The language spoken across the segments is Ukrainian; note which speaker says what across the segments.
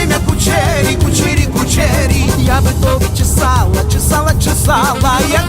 Speaker 1: время кучери, кучери, кучери. Я бы то чесала, чесала, чесала я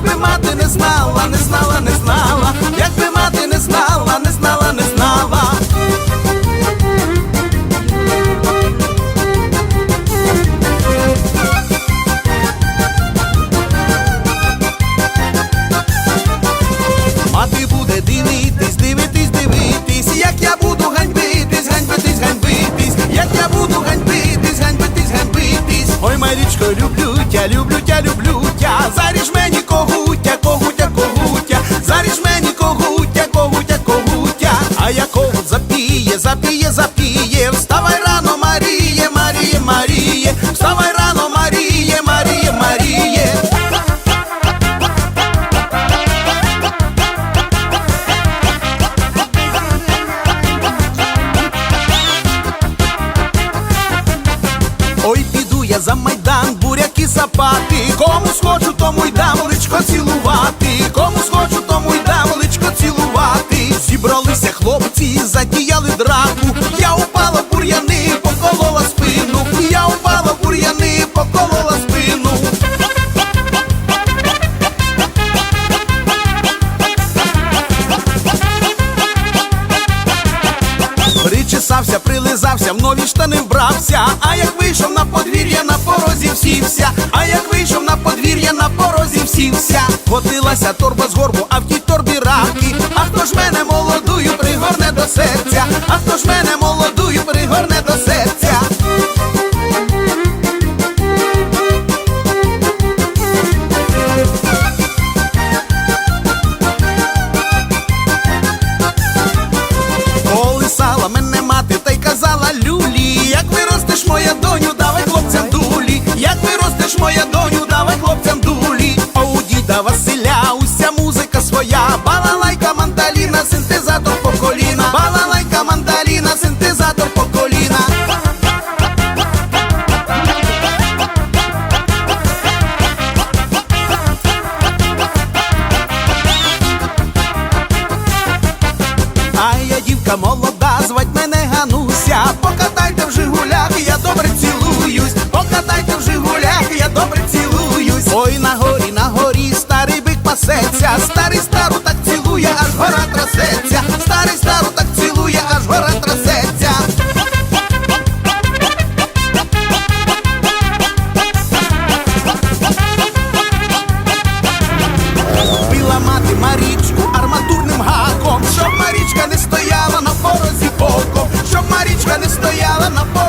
Speaker 1: тя люблю, тя люблю тя, заріж мені когутя, когутя, когутя, заріж мені когутя, когутя, когутя, а я когут запіє, запіє, запіє, вставай рано, Маріє, Маріє, Маріє, вставай рано, Маріє, Маріє, Маріє. Ой, піду я за майдан, буряки сапати, кому схочу, тому й дам личко цілувати, кому схочу, тому й дам личко цілувати. Зібралися хлопці, задіяли драку. Причесався, прилизався, в нові штани вбрався. А як вийшов на подвір'я, на порозі всівся. А як вийшов на подвір'я, на порозі всівся. Котилася торба з горбу, а в тій торбі раки. А хто ж мене своя, балалайка, мандаліна, синтезатор по коліна, балалайка, мандаліна, синтезатор по коліна. А я дівка молода, звать мене Гануся. пасеться, старий стару так цілує, аж гора трасеться, старий стару так цілує, аж гора трасеться. Била мати Марічку арматурним гаком, щоб Марічка не стояла на порозі боком, щоб Марічка не стояла на порозі